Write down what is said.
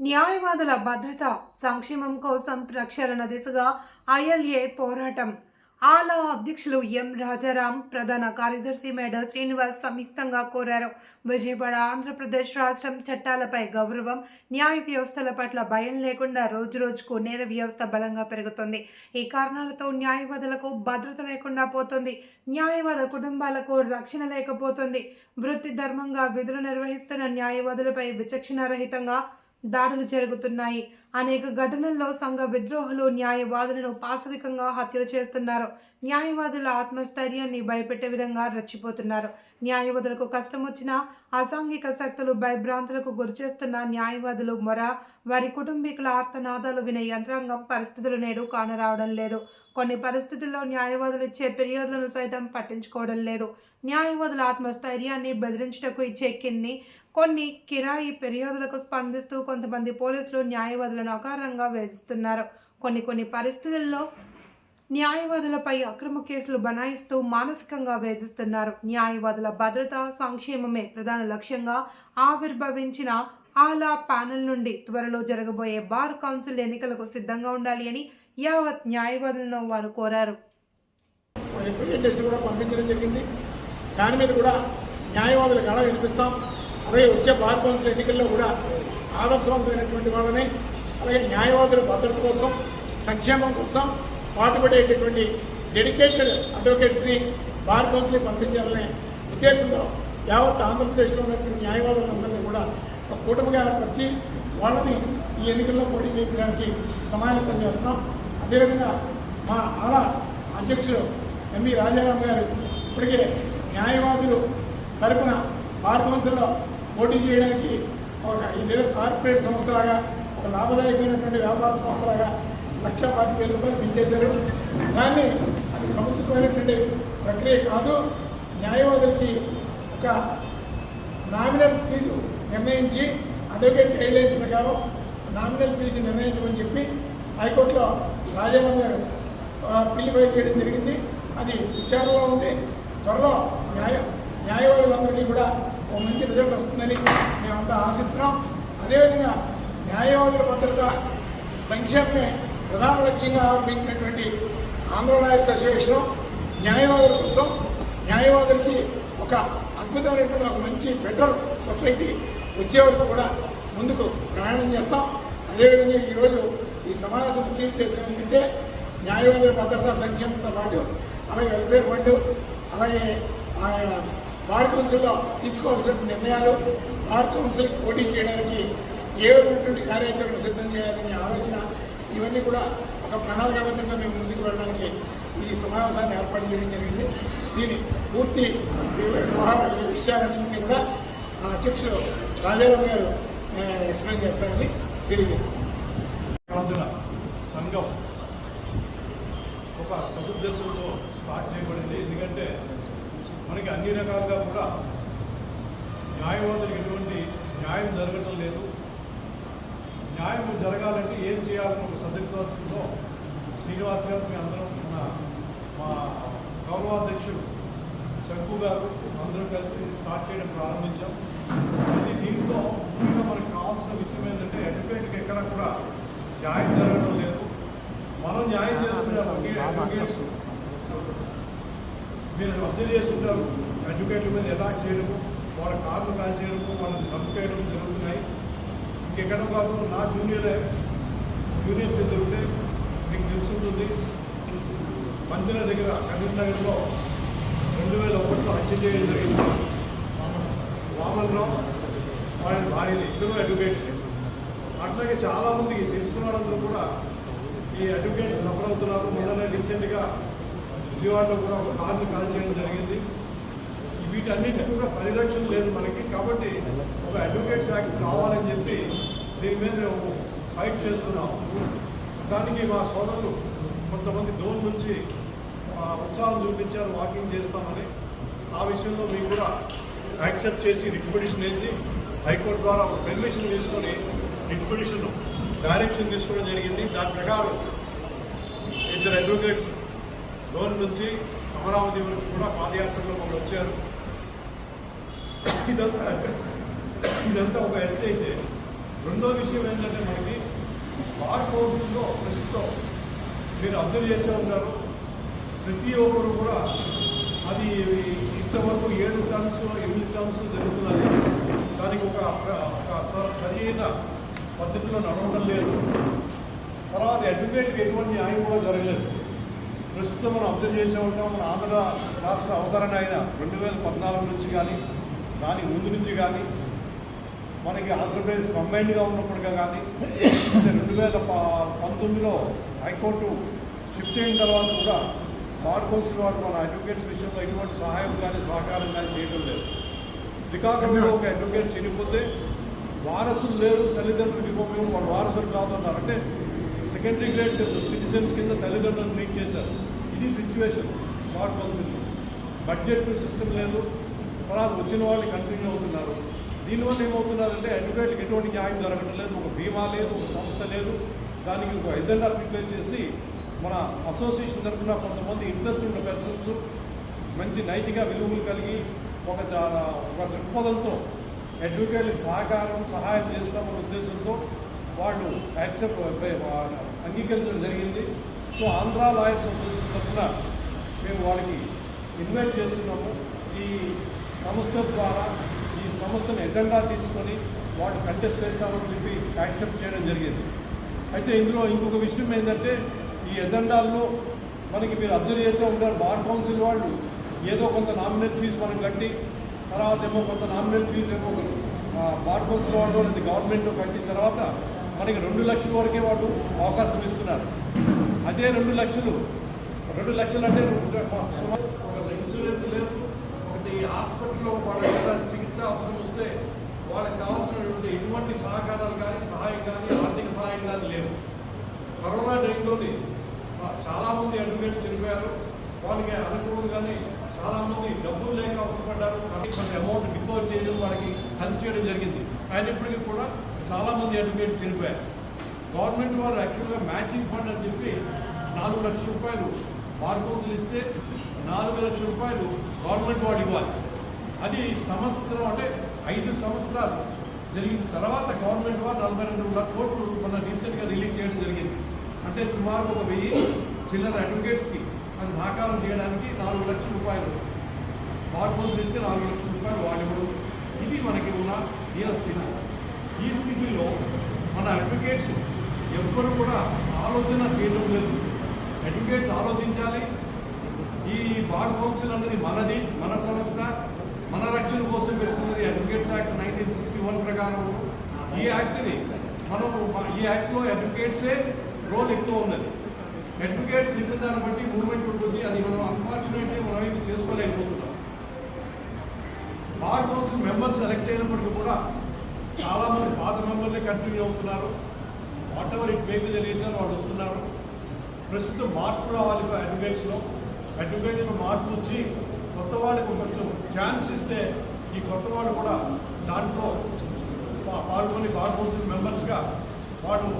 న్యాయవాదుల భద్రత సంక్షేమం కోసం ప్రక్షాళన దిశగా ఐఎల్ఏ పోరాటం. ఆలా అధ్యక్షులు ఎం రాజారాం ప్రధాన కార్యదర్శి మేడ శ్రీనివాస్ సంయుక్తంగా కోరారు. విజయవాడ ఆంధ్రప్రదేశ్ రాష్ట్రం చట్టాలపై గౌరవం న్యాయ వ్యవస్థల పట్ల భయం లేకుండా రోజు రోజుకు నేర వ్యవస్థ బలంగా పెరుగుతుంది. ఈ కారణాలతో న్యాయవాదులకు భద్రత లేకుండా పోతుంది. న్యాయవాద కుటుంబాలకు రక్షణ లేకపోతుంది. వృత్తి ధర్మంగా విధులు నిర్వహిస్తున్న న్యాయవాదులపై విచక్షణారహితంగా దాడులు జరుగుతున్నాయి. అనేక ఘటనల్లో సంఘ విద్రోహులు న్యాయవాదులను పాశవికంగా హత్యలు చేస్తున్నారు. న్యాయవాదుల ఆత్మస్థైర్యాన్ని భయపెట్టే విధంగా రెచ్చిపోతున్నారు. న్యాయవాదులకు కష్టం వచ్చినా అసాంఘిక శక్తులు భయభ్రాంతులకు గురిచేస్తున్న న్యాయవాదులు మొర వారి కుటుంబీకుల ఆర్తనాదాలు వినే యంత్రాంగం పరిస్థితులు నేడు కానరావడం లేదు. కొన్ని పరిస్థితుల్లో న్యాయవాదులు ఇచ్చే ఫిర్యాదులను సైతం పట్టించుకోవడం లేదు. న్యాయవాదుల ఆత్మస్థైర్యాన్ని బెదిరించుటకు ఇచ్చే కిన్ని కొన్ని కిరాయి ఫిర్యాదులకు స్పందిస్తూ కొంతమంది పోలీసులు న్యాయవాదులను అకారంగా వేధిస్తున్నారు. కొన్ని కొన్ని పరిస్థితుల్లో న్యాయవాదులపై అక్రమ కేసులు బనాయిస్తూ మానసికంగా వేధిస్తున్నారు. న్యాయవాదుల భద్రత సంక్షేమమే ప్రధాన లక్ష్యంగా ఆవిర్భవించిన ఆలా ప్యానెల్ నుండి త్వరలో జరగబోయే బార్ కౌన్సిల్ ఎన్నికలకు సిద్ధంగా ఉండాలి అని యావత్ న్యాయవాదులను వారు కోరారు. కూడా పంపించడం జరిగింది. దాని మీద కూడా న్యాయవాదులకు అలా వినిపిస్తాం? అలాగే వచ్చే బార్ కౌన్సిల్ ఎన్నికల్లో కూడా ఆదర్శవంతమైనటువంటి వాళ్ళని అలాగే న్యాయవాదుల భద్రత కోసం సంక్షేమం కోసం పాటుపడేటటువంటి డెడికేటెడ్ అడ్వకేట్స్ని బార్ కౌన్సిల్కి పంపించాలనే ఉద్దేశంతో యావత్ ఆంధ్రప్రదేశ్లో ఉన్నటువంటి న్యాయవాదులందరినీ కూడా ఒక కూటమిగా ఏర్పరిచి వాళ్ళని ఈ ఎన్నికల్లో పోటీ చేయించడానికి సమాయత్తం చేస్తున్నాం. అదేవిధంగా మా ఆలా అధ్యక్షుడు ఎంవి రాజారాం గారు ఇప్పటికే న్యాయవాదులు తరపున బార్ కౌన్సిల్లో పోటీ చేయడానికి ఒక ఇదేదో కార్పొరేట్ సంస్థలాగా ఒక లాభదాయకమైనటువంటి వ్యాపార సంస్థలాగా లక్ష పాతి వేల రూపాయలు పెంచేశారు దాన్ని అది సముచితమైనటువంటి ప్రక్రియ కాదు. న్యాయవాదులకి ఒక నామినల్ ఫీజు నిర్ణయించి అడ్వకేట్ గైడ్లైన్స్ ప్రకారం నామినల్ ఫీజు నిర్ణయించమని చెప్పి హైకోర్టులో రాజారాం గారు పిల్లి ఫైల్ చేయడం జరిగింది. అది విచారణలో ఉంది. త్వరలో మంచి రిజల్ట్ వస్తుందని మేమంతా ఆశిస్తున్నాం. అదేవిధంగా న్యాయవాదుల భద్రత సంక్షేమమే ప్రధాన లక్ష్యంగా ఆరంభించినటువంటి ఆంధ్ర లాయర్స్ అసోసియేషన్ న్యాయవాదుల కోసం న్యాయవాదులకి ఒక అద్భుతమైనటువంటి ఒక మంచి బెటర్ సొసైటీ వచ్చే వరకు కూడా ముందుకు ప్రయాణం చేస్తాం. అదేవిధంగా ఈరోజు ఈ సమావేశం ముఖ్య ఉద్దేశం ఏంటంటే న్యాయవాదుల భద్రతా సంక్షేమంతో పాటు అలాగే వెల్ఫేర్ ఫండ్ అలాగే బార్ కౌన్సిల్లో తీసుకోవాల్సిన నిర్ణయాలు బార్ కౌన్సిల్ పోటీ చేయడానికి ఏ విధమైనటువంటి కార్యాచరణ సిద్ధం చేయాలనే ఆలోచన ఇవన్నీ కూడా ఒక ప్రణాళికాబద్ధంగా మేము ముందుకు వెళ్ళడానికి ఈ సమావేశాన్ని ఏర్పాటు చేయడం జరిగింది. దీని పూర్తి వ్యవహార విషయాలన్నింటినీ కూడా ఆ అధ్యక్షులు రాజారాం గారు ఎక్స్ప్లెయిన్ చేస్తారని తెలియజేస్తాను సంఘం ఒక సదుద్దేశంతో స్టార్ట్ చేయబడింది. ఎందుకంటే మనకి అన్ని రకాలుగా కూడా న్యాయవాదులకు ఎటువంటి న్యాయం జరగటం లేదు. న్యాయం జరగాలంటే ఏం చేయాలని ఒక సదుద్దేశంతో శ్రీనివాస్ గారు మీ అందరం ఉన్న మా గౌరవాధ్యక్షుడు శంకు గారు అందరం కలిసి స్టార్ట్ చేయడం ప్రారంభించాం. దీంతో ముఖ్యంగా మనకు కావాల్సిన విషయం ఏంటంటే అడ్వకేట్కి ఎక్కడ కూడా న్యాయం జరగడం లేదు మనం న్యాయం చేస్తున్న అడ్వకేట్స్ మీరు చేస్తుంటారు అడ్వకేట్ల మీద ఎలా చేయడము వాళ్ళ కార్లు కాల్ చేయడము వాళ్ళని చంపేయడం జరుగుతున్నాయి. ఇంకెక్కడ కాదు నా జూనియర్ జూనియర్స్ జరుగుతే మీకు తెలుసుంటుంది. మందిర దగ్గర కరీంనగర్లో రెండు వేల ఒకటిలో హత్య చేయడం జరిగింది. వామన్ రావు వాళ్ళ భార్య ఇద్దరు అడ్వకేట్ అట్లాగే చాలామందికి తెలిసిన వాళ్ళందరూ కూడా ఈ అడ్వకేట్ సఫర్ అవుతున్నారు మొన్ననే రీసెంట్గా విజయవాడలో కూడా ఒక కార్ని కాల్ చేయడం జరిగింది. వీటన్నిటి కూడా పరిరక్షణ లేదు మనకి. కాబట్టి ఒక అడ్వకేట్స్ యాక్ట్ కావాలని చెప్పి దీని మీద మేము ఫైట్ చేస్తున్నాం దానికి మా సోదరులు కొంతమంది డోన్ నుంచి ఉత్సాహం చూపించారు వాకింగ్ చేస్తామని. ఆ విషయంలో మీకు కూడా యాక్సెప్ట్ చేసి రిక్వెడిషన్ వేసి హైకోర్టు ద్వారా ఒక పెర్మిషన్ తీసుకొని రిక్వెడిషన్ డైరెక్షన్ తీసుకోవడం జరిగింది. దాని ప్రకారం ఇద్దరు అడ్వకేట్స్ లోన్ నుంచి అమరావతి వరకు కూడా పాదయాత్రలో వాళ్ళు వచ్చారు. ఇదంతా ఇదంతా ఒక ఎత్తు అయితే రెండో విషయం ఏంటంటే మనకి బార్ కౌన్సిల్లో ప్రస్తుతం మీరు అబ్జర్వ్ చేసే ఉంటారు. ప్రతి ఒక్కరు కూడా అది ఇంతవరకు ఏడు టర్మ్స్ ఎనిమిది టర్మ్స్ జరుగుతున్నది. దానికి ఒక ఒక సరైన పద్ధతిలో నడవడం లేదు. తర్వాత అడ్వకేట్కి ఎటువంటి న్యాయం కూడా జరగలేదు. ప్రస్తుతం మనం అబ్జర్వ్ చేసే ఉంటాం మన ఆంధ్ర రాష్ట్ర అవతరణ అయిన రెండు వేల పద్నాలుగు నుంచి కానీ దాని ముందు నుంచి కానీ మనకి ఆంధ్రప్రదేశ్ కంబైన్డ్గా ఉన్నప్పటికీ కానీ రెండు వేల పంతొమ్మిదిలో హైకోర్టు షిఫ్ట్ అయిన తర్వాత కూడా బార్ కౌన్సిల్ వారు మన అడ్వకేట్స్ విషయంలో ఎటువంటి సహాయం కానీ సహకారం కానీ చేయడం లేదు. శ్రీకాకుళంలో ఒక అడ్వకేట్ చనిపోతే వారసులు లేరు తల్లిదండ్రులు ఇవ్వమేమో వాళ్ళ వారసులు కాదు అంటే సెకండరీ గ్రేడ్ సిటిజన్స్ కింద తల్లిదండ్రులను ట్రీట్ చేశారు. ఇది situation ward council budget system లేదు. తర్వాత వచ్చిన వాళ్ళు కంటిన్యూ అవుతున్నారు. దీనివల్ల ఏమవుతున్నారంటే అడ్వకేట్లకు ఎటువంటి న్యాయం జరగడం లేదు. ఒక బీమా లేదు ఒక సంస్థ లేదు. దానికి ఒక ఎజెండా ప్రిపేర్ చేసి మన అసోసియేషన్ తరఫున కొంతమంది ఇంట్రెస్ట్ ఉన్న పర్సన్స్ మంచి నైతిక విలువలు కలిగి ఒక దా- ఒక దృక్పథంతో అడ్వకేట్లకు సహకారం సహాయం చేస్తామన్న ఉద్దేశంతో వాళ్ళు యాక్సెప్ట్ అంగీకరించడం జరిగింది. సో ఆంధ్ర లాయర్స్ అసోసియేషన్ తరఫున మేము వాళ్ళకి ఇన్వైట్ చేస్తున్నాము. ఈ సంస్థ ద్వారా ఈ సంస్థను ఎజెండా తీసుకొని వాళ్ళు కంటెస్ట్ చేస్తామని చెప్పి యాక్సెప్ట్ చేయడం జరిగింది. అయితే ఇందులో ఇంకొక విషయం ఏంటంటే ఈ ఎజెండాల్లో మనకి మీరు అబ్జర్వ్ చేసే ఉంటారు బార్ కౌన్సిల్ వాళ్ళు ఏదో కొంత నామినల్ ఫీజు మనం కట్టి తర్వాత ఏమో కొంత నామినల్ ఫీజు ఏమో బార్ కౌన్సిల్ వాళ్ళు అనేది గవర్నమెంట్ కట్టిన తర్వాత మనకి రెండు లక్షల వరకే వాడు అవకాశం ఇస్తున్నారు. అదే రెండు లక్షలు. రెండు లక్షలు అంటే ఒక ఇన్సూరెన్స్ లేదు. ఒకటి హాస్పిటల్లో వాళ్ళకి చికిత్స అవసరం వస్తే వాళ్ళకి కావాల్సినటువంటి ఎటువంటి సహకారాలు కానీ సహాయం కానీ ఆర్థిక సహాయం కానీ లేదు కరోనా టైంలోని చాలామంది అడ్వకేట్ చనిపోయారు. వాళ్ళకి అనుకూలంగానే చాలామంది డబ్బులు లేక అవసరపడ్డారు. కొంత అమౌంట్ డిపోజ్ చేయడం వాళ్ళకి హెల్ప్ చేయడం జరిగింది. అయినప్పటికీ కూడా చాలామంది అడ్వకేట్ చనిపోయారు. గవర్నమెంట్ వారు యాక్చువల్గా మ్యాచింగ్ ఫండ్ అని చెప్పి నాలుగు లక్షల రూపాయలు బార్ కౌన్సిల్ ఇస్తే నాలుగు లక్షల రూపాయలు గవర్నమెంట్ వాడు ఇవ్వాలి. అది సంవత్సరం అంటే ఐదు సంవత్సరాలు జరిగిన తర్వాత గవర్నమెంట్ వారు నలభై రెండు కోట్లు మన రీసెంట్గా రిలీజ్ చేయడం జరిగింది. అంటే సుమారు ఒక వెయ్యి చిల్లర అడ్వకేట్స్కి అది సహకారం చేయడానికి నాలుగు లక్షల రూపాయలు బార్ కౌన్సిల్ ఇస్తే నాలుగు లక్షల రూపాయలు వాడివ్వడం ఇది మనకి ఉన్న దీన స్థితి ఈ స్థితిలో మన అడ్వకేట్స్ ఎవ్వరు కూడా ఆలోచన చేయడం లేదు. అడ్వకేట్స్ ఆలోచించాలి. ఈ బార్ కౌన్సిల్ అన్నది మనది మన సంస్థ. మన రక్షణ కోసం పెట్టుకున్నది advocates act nineteen sixty one ప్రకారం. ఈ యాక్ట్ని మనం ఈ యాక్ట్లో అడ్వకేట్సే రోల్ ఎక్కువ ఉన్నది. అడ్వకేట్స్ ఇంటి దాన్ని బట్టి మూవ్మెంట్ ఉంటుంది. అది మనం అన్ఫార్చునేట్లీ మనం ఇది చేసుకోలేకపోతున్నాం. బార్ కౌన్సిల్ మెంబర్స్ సెలెక్ట్ అయినప్పటికీ కూడా చాలామంది పాత మెంబర్లే కంటిన్యూ అవుతున్నారు. Whatever it make the reason వాళ్ళు వస్తున్నారు. ప్రస్తుతం మార్పు రావాలి అడ్వకేట్స్లో అడ్వకేట్లో మార్పు వచ్చి కొత్త వాళ్ళకు కొంచెం ఛాన్స్ ఇస్తే ఈ కొత్త వాళ్ళు కూడా దాంట్లో పాల్గొని బార్ మెంబర్స్గా వాళ్ళు